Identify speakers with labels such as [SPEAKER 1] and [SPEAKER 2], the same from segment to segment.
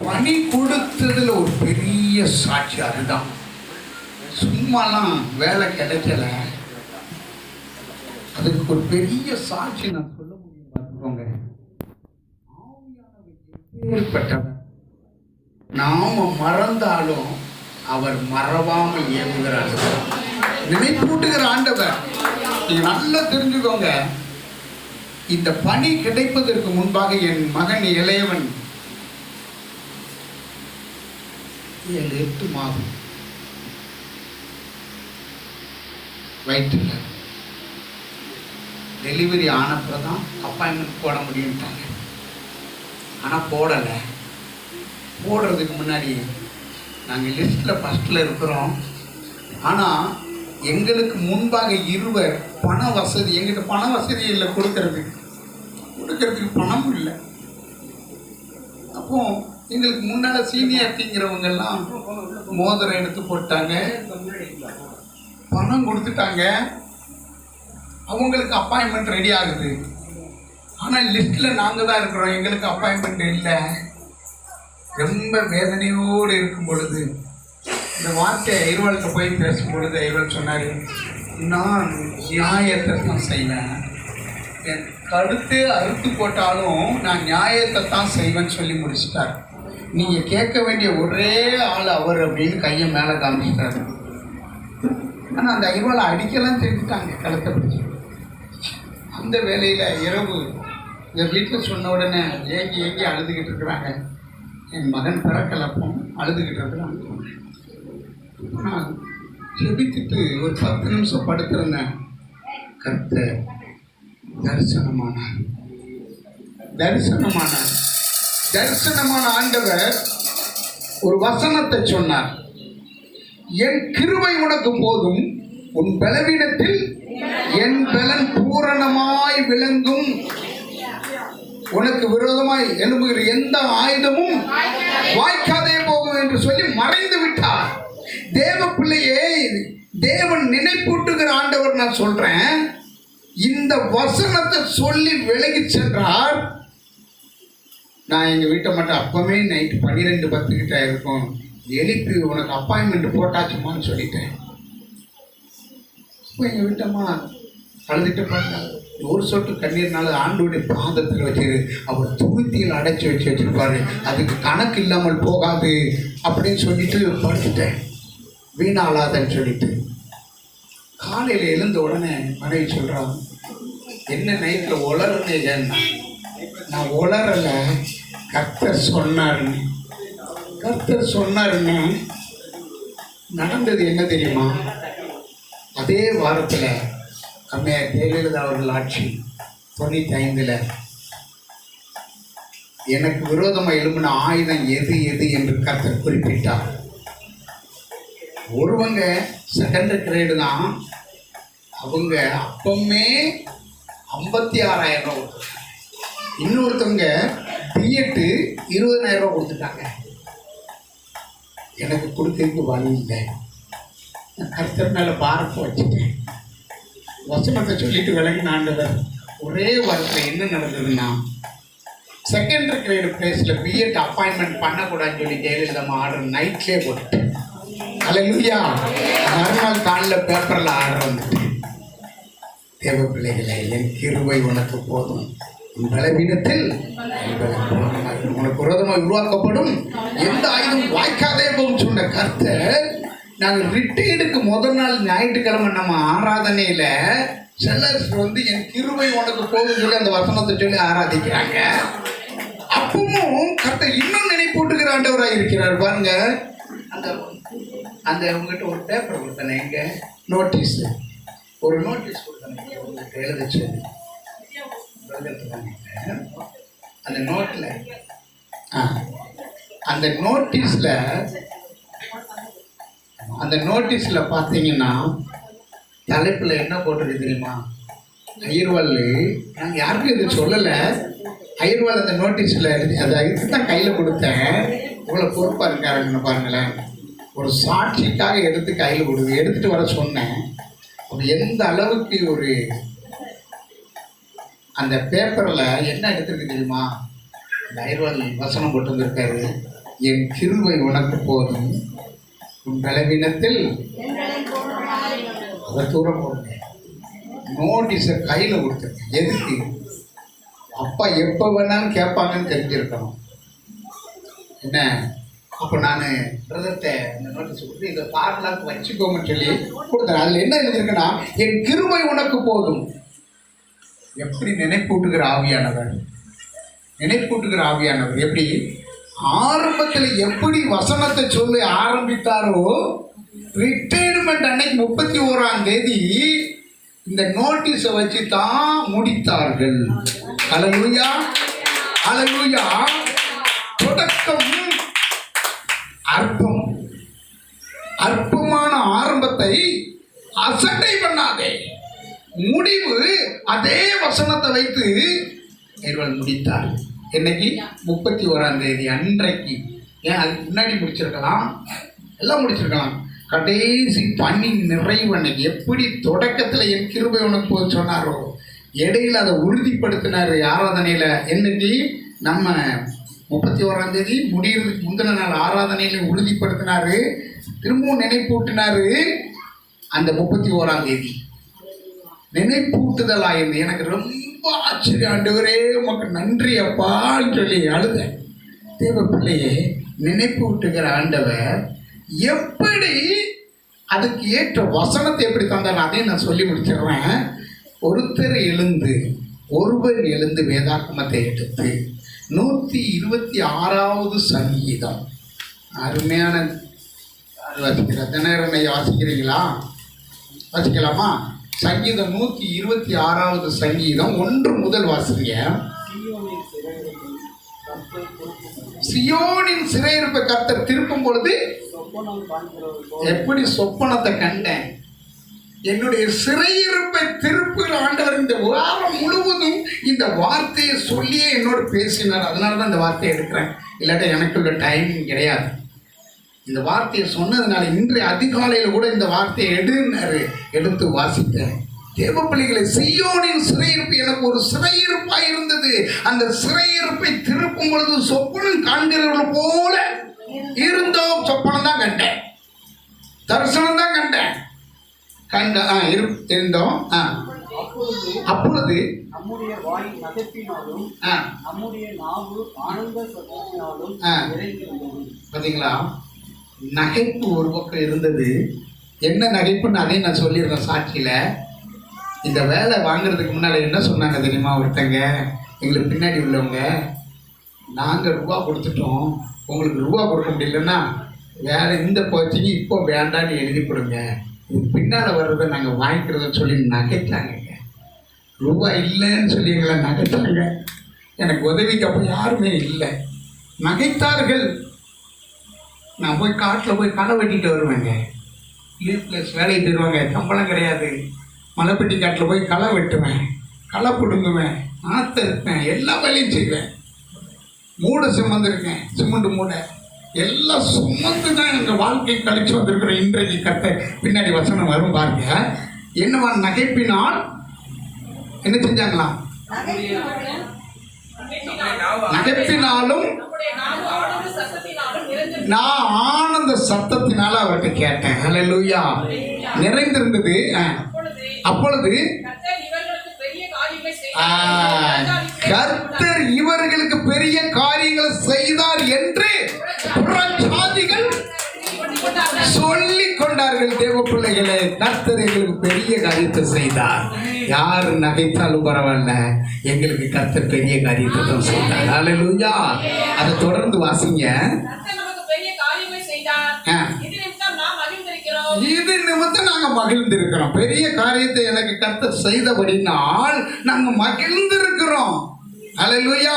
[SPEAKER 1] பணி கொடுத்ததுல ஒரு பெரிய சாட்சி அதுதான். சும்மாலாம் வேலை கிடைக்கல. அதுக்கு ஒரு பெரிய சாட்சி நான் சொல்ல முடியும் பார்த்துக்கோங்க ஆவியானவர் நாம மறந்தாலும் அவர் மறவாமல் இயங்குகிறார். நினைப்பூட்டுகிற ஆண்டவர். நீங்க நல்லா தெரிஞ்சுக்கோங்க. இந்த பணி கிடைப்பதற்கு முன்பாக என் மகன் இளையவன் ஏழு எட்டு மாதம். வயிற்றுல டெலிவரி ஆனப்புறம் தான் அப்பாயின்மெண்ட் போட முடியும்ட்டாங்க. ஆனால் போடலை. போடுறதுக்கு முன்னாடி நாங்கள் லிஸ்ட்டில் ஃபஸ்ட்டில் இருக்கிறோம். ஆனால் எங்களுக்கு முன்பாக இருவர் பண வசதி எங்கிட்ட பண வசதி இல்லை கொடுக்கறதுக்கு. கொடுக்கறதுக்கு பணமும் இல்லை. அப்போது எங்களுக்கு முன்னால் சீனியர் எல்லாம் மோதிரம் எடுத்து போட்டாங்க. பணம் கொடுத்துட்டாங்க. அவங்களுக்கு அப்பாயின்மெண்ட் ரெடி ஆகுது. ஆனால் லிஸ்ட்டில் நாங்கள் தான் இருக்கிறோம். எங்களுக்கு அப்பாயின்மெண்ட் இல்லை. ரொம்ப வேதனையோடு இருக்கும் பொழுது இந்த வார்த்தையை ஐர்வாளுக்கு போய் பேசும் பொழுது ஐர்வாள் சொன்னார் நான் நியாயத்தை தான் செய்வேன். என் கழுத்து அறுத்து போட்டாலும் நான் நியாயத்தை தான் செய்வேன்னு சொல்லி முடிச்சிட்டார். நீங்கள் கேட்க வேண்டிய ஒரே ஆள் அவர் அப்படின்னு கையை மேலே காமிச்சிட்டாரு. ஆனால் அந்த ஐர்வாளை அடிக்கலாம் தெரிஞ்சுட்டாங்க கழுத்தை பிடிச்சி. அந்த வேலையில் இரவு இந்த வீட்டில் சொன்ன உடனே ஏங்கி ஏங்கி அழுதுகிட்டு இருக்கிறாங்க. என் மகன் பிறக்கலப்போம் அழுதுகிட்டு இருக்கிறாங்க ஆனால் செபித்துட்டு ஒரு பத்து நிமிஷம் படுத்திருந்தேன் கத்த தரிசனமானார். தரிசனமானார். தரிசனமான ஆண்டவர் ஒரு வசனத்தை சொன்னார். என் கிருவை உனக்கு போதும் உன் பலவீனத்தில் என் பலன் பூரணமாய் விளங்கும். உனக்கு விரோதமாய் எழும்புகிற எந்த ஆயுதமும் வாய்க்காதே போகும் என்று சொல்லி மறைந்து விட்டார். தேவ பிள்ளையே தேவன் நினைப்பூட்டுகிற ஆண்டவர் நான் சொல்றேன். இந்த வசனத்தை சொல்லி விலகி சென்றார். நான் எங்கள் வீட்டை மட்டும் அப்போவே நைட்டு பன்னிரெண்டு பத்துக்கிட்ட இருக்கும் எழுப்பி உனக்கு அப்பாயின்மெண்ட் போட்டாச்சுமான்னு சொல்லிட்டேன். இப்போ எங்கள் வீட்டம்மா அழுதுட்டு பார்த்தாங்க ஒரு சொட்டு கண்ணீர்னால ஆண்டோடைய பாதத்தில் வச்சு அவர் துருத்தியில் அடைச்சி வச்சு வச்சிருப்பாரு. அதுக்கு கணக்கு இல்லாமல் போகாது அப்படின்னு சொல்லிட்டு படுத்துட்டேன். வீணாளாதன்னு சொல்லிட்டு. காலையில் எழுந்த உடனே மனைவி சொல்கிறான் என்ன நைட்டில் உளறுனே நான் உலரலை கர்த்தர் சொன்னார்னு கர்த்தர் சொன்னாருன்னு நடந்தது என்ன தெரியுமா? அதே வாரத்தில் அம்மையார் ஜெயலலிதா அவர்கள் ஆட்சி தொண்ணூற்றி ஐந்தில் எனக்கு விரோதமாக எழும்பின ஆயுதம் எது எது என்று கர்த்தர் குறிப்பிட்டார். ஒருவங்க செகண்ட் கிரேடு தான் அவங்க அப்பவுமே ஐம்பத்தி ஆறாயிரம் ரூபா இன்னொருத்தவங்க பிஎட்டு இருபதாயிரம் ரூபா கொடுத்துட்டாங்க. எனக்கு கொடுக்கறதுக்கு வழி இல்லை. நான் கருத்தர் மேலே பாரத்தை வச்சுட்டேன். வசனத்தை சொல்லிட்டு விலகி ஆண்டவர் ஒரே வாரத்தில் என்ன நடந்ததுன்னா செகண்ட் கிரேடு பிளேஸில் பிஎட் அப்பாயின்மெண்ட் பண்ணக்கூடாதுன்னு சொல்லி ஜெயலலிதா ஆர்டர் நைட்லேயே போட்டுட்டேன். அலையா மறுநாள் காலில் பேப்பரில் ஆர்டர் வந்துட்டு தேவ பிள்ளைகளை என் கிருவை உனக்கு போதும். பலவீனத்தில் என் உனக்கு விரோதமாக உருவாக்கப்படும் எந்த ஆயுதம் வாய்க்காதே போகும் சொன்ன கர்த்தர் நாங்கள் ரிட்டையர்டுக்கு முதல் நாள் ஞாயிற்றுக்கிழமை நம்ம ஆராதனையில் சிலர் வந்து என் கிருமை உனக்கு போகும் சொல்லி அந்த வசனத்தை சொல்லி ஆராதிக்கிறாங்க. அப்பவும் கர்த்தர் இன்னும் நினைப்பூட்டுகிற ஆண்டவராக இருக்கிறார். பாருங்க அந்த அந்த உங்ககிட்ட ஒரு பேப்பர் கொடுத்தேனே. எங்க? நோட்டீஸ் ஒரு நோட்டீஸ் கொடுத்தேன். உங்களுக்கு எழுத சொல்லி அந்த நோட்டில். அந்த நோட்டீஸில் அந்த நோட்டீஸில் பார்த்தீங்கன்னா தலைப்பில் என்ன போட்டிருக்கு தெரியுமா? அயிர்வாள் நாங்கள் யாருக்கும் இது சொல்லலை. அயிர்வாள் அந்த நோட்டீஸில் அதை இதுக்கு தான் கையில் கொடுத்தேன். இவ்வளோ பொறுப்பாக இருக்காருன்னு பாருங்களேன். ஒரு சாட்சிக்காக எடுத்து கையில் கொடுத்து எடுத்துகிட்டு வர சொன்னேன். எந்த அளவுக்கு ஒரு அந்த பேப்பரில் என்ன எடுத்துருக்கு தெரியுமா? இந்த வசனம் போட்டு வந்திருக்காரு. என் கிருவை உனக்கு போதும். உன் பலவீனத்தில் அதை தூரம் போடுங்க நோட்டீஸை கையில் கொடுத்துருங்க எதுக்கு? அப்பா எப்போ வேணாலும் கேட்பாங்கன்னு தெரிஞ்சிருக்கணும். என்ன? அப்போ நான் பிரதர்கிட்ட இந்த நோட்டீஸ் கொடுத்து இதை பார்க்கலாக்கு வச்சுக்கோங்கன்னு சொல்லி கொடுத்தேன். அதில் என்ன எழுதியிருக்குன்னா என் கிருமை உனக்கு போதும். எப்படி நினைப்பூட்டுகிற ஆவியானவர்? நினைப்பூட்டுகிற ஆவியானவர் எப்படி? ஆரம்பத்தில் எப்படி வசனத்தை சொல்லி ஆரம்பித்தாரோ ரிட்டையர்மெண்ட் அன்னைக்கு முப்பத்தி ஓராம் தேதி இந்த நோட்டீஸை வச்சு தான் முடித்தார்கள். அலலூயா அலலூயா தொடக்கம். அற்பம். அற்பமான ஆரம்பத்தை அசட்டை பண்ணாதே. முடிவு அதே வசனத்தை வைத்து இவர்கள் முடித்தார் என்னைக்கு? முப்பத்தி ஓராம் தேதி அன்றைக்கு. ஏன்? அதுக்கு முன்னாடி முடிச்சிருக்கலாம். எல்லாம் முடிச்சிருக்கலாம். கடைசி பணி நிறைவு அன்னைக்கு. எப்படி தொடக்கத்தில் என் கிருபை உனக்கு சொன்னாரோ? இடையில் அதை உறுதிப்படுத்தினார் ஆராதனையில். என்னைக்கு? நம்ம முப்பத்தி ஓராம் தேதி முடிவு முந்தின நாள் ஆராதனையில் உறுதிப்படுத்தினாரு. திரும்பவும் நினைப்பூட்டினாரு. அந்த முப்பத்தி ஓராம் தேதி. நினைப்பூட்டுதலா இருந்து எனக்கு ரொம்ப ஆச்சரியம். ஆண்டவரே உமக்கு நன்றி அப்பான்னு சொல்லி அழுதேன். தேவ பிள்ளையே நினைப்பூட்டுகிற ஆண்டவர் எப்படி அதுக்கு ஏற்ற வசனத்தை எப்படி தந்தார் அதையும் நான் சொல்லி முடிச்சிடுறேன். ஒருத்தர் எழுந்து ஒருவர் எழுந்து வேதாகமத்தை எடுத்து நூற்றி இருபத்தி ஆறாவது சங்கீதம். அருமையான வாசிக்கிற தினகரனை வாசிக்கிறீங்களா? வாசிக்கலாமா? சங்கீதம் நூற்றி இருபத்தி ஆறாவது சங்கீதம் ஒன்று முதல் வாசிங்க. சியோனின் சிறையிருப்பை கர்த்தர் திருப்பும் பொழுது எப்படி சொப்பனத்தை கண்டேன்? என்னுடைய சிறையிருப்பை திருப்புகிற ஆண்டவர் இந்த வாரம் முழுவதும் இந்த வார்த்தையை சொல்லியே என்னோடு பேசினார். அதனால தான் இந்த வார்த்தையை எடுக்கிறேன். இல்லாட்டா எனக்குள்ள டைம் கிடையாது. இந்த வார்த்தையை சொன்னதுனால இன்றைய அதிகாலையில் கூட இந்த வார்த்தையை எடுனாரு எடுத்து வாசித்தேன். தேவ பிள்ளைகளை செய்யோனின் சிறையிருப்பு எனக்கு ஒரு சிறையிருப்பாய் இருந்தது. அந்த சிறையிருப்பை திருப்பும் பொழுது சொப்பனம் காண்கிறவர்கள் போல இருந்தோம் சொப்பனம் தான் கண்டேன். தரிசனம் தான் கண்டேன். கண்ட ஆ இரு இருந்தோம் ஆ.
[SPEAKER 2] அப்பொழுது நம்முடைய வாய் நகைப்பினாலும் நம்முடைய நாவு ஆனந்த சத்தத்தினாலும்
[SPEAKER 1] பார்த்தீங்களா நகைப்பு ஒரு பக்கம் இருந்தது. என்ன நகைப்புன்னு அதையும் நான் சொல்லிடுறேன் சாட்சியில். இந்த வேலை வாங்குறதுக்கு முன்னால் என்ன சொன்னாங்க தெரியுமா ஒருத்தங்க? எங்களுக்கு பின்னாடி உள்ளவங்க. நாங்கள் ரூபா கொடுத்துட்டோம். உங்களுக்கு ரூபா கொடுக்க முடியலன்னா வேறு இந்த கோச்சிங்க இப்போ வேண்டான்னு எழுதி கொடுங்க. இது பின்னால் வர்றதை நாங்கள் வாங்கிக்கிறத சொல்லி நகைத்தாங்க ரூபா இல்லைன்னு சொல்லி எங்களை நகைத்தாங்க எனக்கு உதவிக்கு அப்போ யாருமே இல்லை. நகைத்தார்கள். நான் போய் காட்டில் போய் களை வெட்டிட்டு வருவேங்க. ப்ளஸ் வேலைக்கு போயிடுவாங்க சம்பளம் கிடையாது. மலைப்பட்டி காட்டில் போய் களை வெட்டுவேன். களை பிடுங்குவேன். நாற்ற இருப்பேன் எல்லா வேலையும் செய்வேன். மூடை சுமந்துருக்கேன் சிமெண்ட் மூடை. எல்லாம் சுமந்து தான் எங்கள் வாழ்க்கை கழிச்சு வந்திருக்கிறோம் இன்றைக்கு கத்த பின்னாடி வசனம் வரும் பாருங்க. என்னவா நகைப்பினால் என்ன செஞ்சாங்களாம்? நகைப்பினாலும்
[SPEAKER 3] நிறைந்திருந்தது.
[SPEAKER 1] நான் ஆனந்த சத்தத்தினால அவர்கிட்ட கேட்டேன். ஹalleluya நிறைந்திருந்தது. ஆ.
[SPEAKER 3] அப்பொழுது
[SPEAKER 1] அப்பொழுது
[SPEAKER 3] கர்த்தர் இவர்களுக்கு பெரிய காரியங்களை
[SPEAKER 1] ஆ,
[SPEAKER 3] செய்தார்.
[SPEAKER 1] கர்த்தர் இவர்களுக்கு பெரிய காரியங்களை செய்தார் என்று புறஜாதிகள் சொல்லிக் கொண்டார்கள் தேவ பிள்ளைகளே கர்த்தர் எங்களுக்கு பெரிய காரியத்தை செய்தார். யார் நகைத்தாலும் பரவாயில்ல. எங்களுக்கு கர்த்தர் பெரிய காரியத்தை தான் செய்தார். ஹalleluya அதை தொடர்ந்து வாசிங்க.
[SPEAKER 3] இது நிமித்தம் நாம் மகிழ்ந்திருக்கிறோம்.
[SPEAKER 1] பெரிய காரியத்தை எனக்கு கர்த்தர் செய்தபடினால் நாங்க மகிழ்ந்திருக்கிறோம். அல்லேலூயா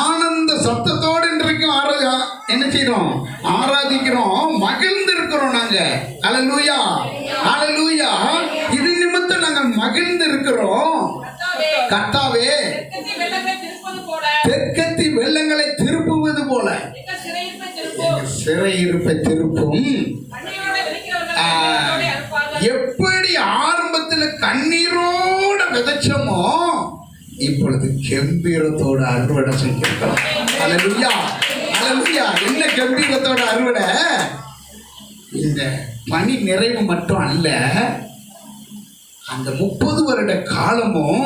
[SPEAKER 1] ஆனந்த சத்தத்தோடு இன்றைக்கு ஆரா என்ன செய்றோம்? ஆராதிக்கிறோம். மகிழ்ந்திருக்கிறோம் நாங்க. அல்லேலூயா அல்லேலூயா இது நிமித்தம் நாங்க
[SPEAKER 3] கர்த்தாவே,
[SPEAKER 1] கர்த்தாவே
[SPEAKER 3] தெற்கத்தி வெள்ளங்களை
[SPEAKER 1] திருப்புவது போல.
[SPEAKER 3] சிறையிருப்பை திருப்பும்.
[SPEAKER 1] எப்படி ஆரம்பத்தில் கண்ணீரோட விதைச்சோமோ இப்பொழுது கெம்பீரத்தோட அறுவடை செஞ்சிருக்கிறோம் அல்லேலூயா ஹalleluya என்ன கம்பீரத்தோட அறுவடை? இந்த பணி நிறைவு மட்டும் அல்ல அந்த முப்பது வருட காலமும்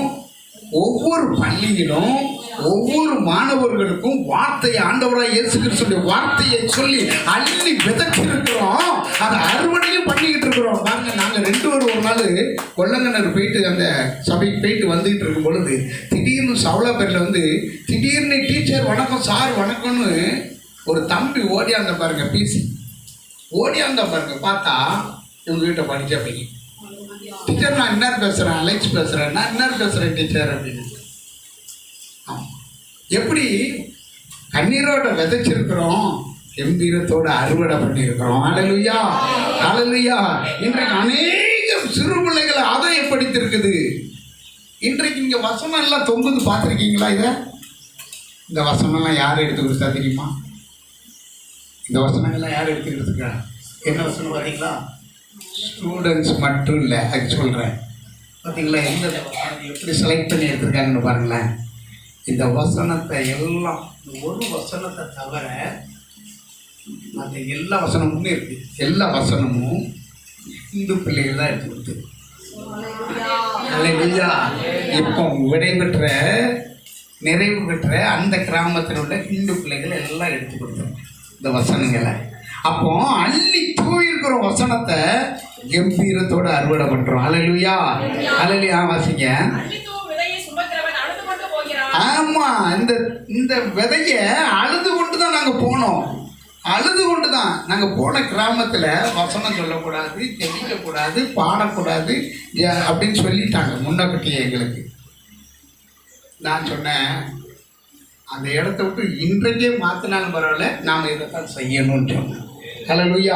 [SPEAKER 1] ஒவ்வொரு பள்ளியிலும் ஒவ்வொரு மாணவர்களுக்கும் வார்த்தையை ஆண்டவராக இயேசு சொல்லி வார்த்தையை சொல்லி அள்ளி விதைச்சிருக்கிறோம் அதை அறுவடையும் பண்ணிக்கிட்டு இருக்கிறோம். பாருங்க நாங்கள் ரெண்டு ஒரு ஒரு நாள் கொள்ளங்கண்ணர் போயிட்டு அந்த சபைக்கு போயிட்டு வந்துகிட்டு இருக்கும் பொழுது திடீர்னு சவலாப்பேரில் வந்து திடீர்னு டீச்சர் வணக்கம் சார் வணக்கம்னு ஒரு தம்பி ஓடியாந்த பாருங்க பிசி. ஓடியாந்த பாருங்க பார்த்தா இவங்க வீட்டை படிச்ச பையன். டீச்சர் நான் இன்னார் பேசுகிறேன் அலெக்ஸ் பேசுகிறேன் நான் இன்னார் பேசுகிறேன் டீச்சர் அப்படின்னு. எப்படி கண்ணீரோட விதைச்சிருக்கிறோம்? கம்பீரத்தோட அறுவடை பண்ணியிருக்கிறோம். அழலுயா அழலுயா இன்றைக்கு அநேக சிறு பிள்ளைகளை ஆதாயப்படுத்திருக்குது இன்றைக்கு இங்கே வசனம் எல்லாம் தொங்குது பார்த்துருக்கீங்களா இதை? இந்த வசனம்லாம் யார் எடுத்து கொடுத்தா தெரியுமா? இந்த வசனங்கள்லாம் யார் எடுத்து கொடுத்துருக்கா என்ன வசனம் பார்த்தீங்களா ஸ்டூடெண்ட்ஸ் மட்டும் இல்லை அது சொல்கிறேன் பார்த்தீங்களா எந்த எப்படி செலக்ட் பண்ணி எடுத்திருக்காங்கன்னு பாருங்களேன். இந்த வசனத்தை எல்லாம் ஒரு வசனத்தை தவிர மற்ற எல்லா வசனமுமே இருக்கு. எல்லா வசனமும் இந்து பிள்ளைகள் தான் எடுத்து கொடுத்து அல்லேலூயா. இப்போ விடைபெற்ற நிறைவு பெற்ற அந்த கிராமத்தில் உள்ள இந்து பிள்ளைகள் எல்லாம் எடுத்து கொடுத்தோம் இந்த வசனங்களை. அப்போ அள்ளி தூயிருக்கிற வசனத்தை கம்பீரத்தோட அறுவடை பண்றோம். அலலுயா அலலுயா வாசிங்க. ஆமா இந்த இந்த விதைய அழுது கொண்டு தான் நாங்க போனோம். அழுது கொண்டு தான். நாங்க போன கிராமத்துல வசனம் சொல்லக்கூடாது ஜெபிக்கக்கூடாது பாடக்கூடாது அப்படின்னு சொல்லிட்டாங்க முன்னப்பட்டியே எங்களுக்கு. நான் சொன்னேன் அந்த இடத்த விட்டு இன்றைக்கே மாத்தினாலும் பரவாயில்ல நாம இதைத்தான் செய்யணும்னு சொன்னேன். Hallelujah.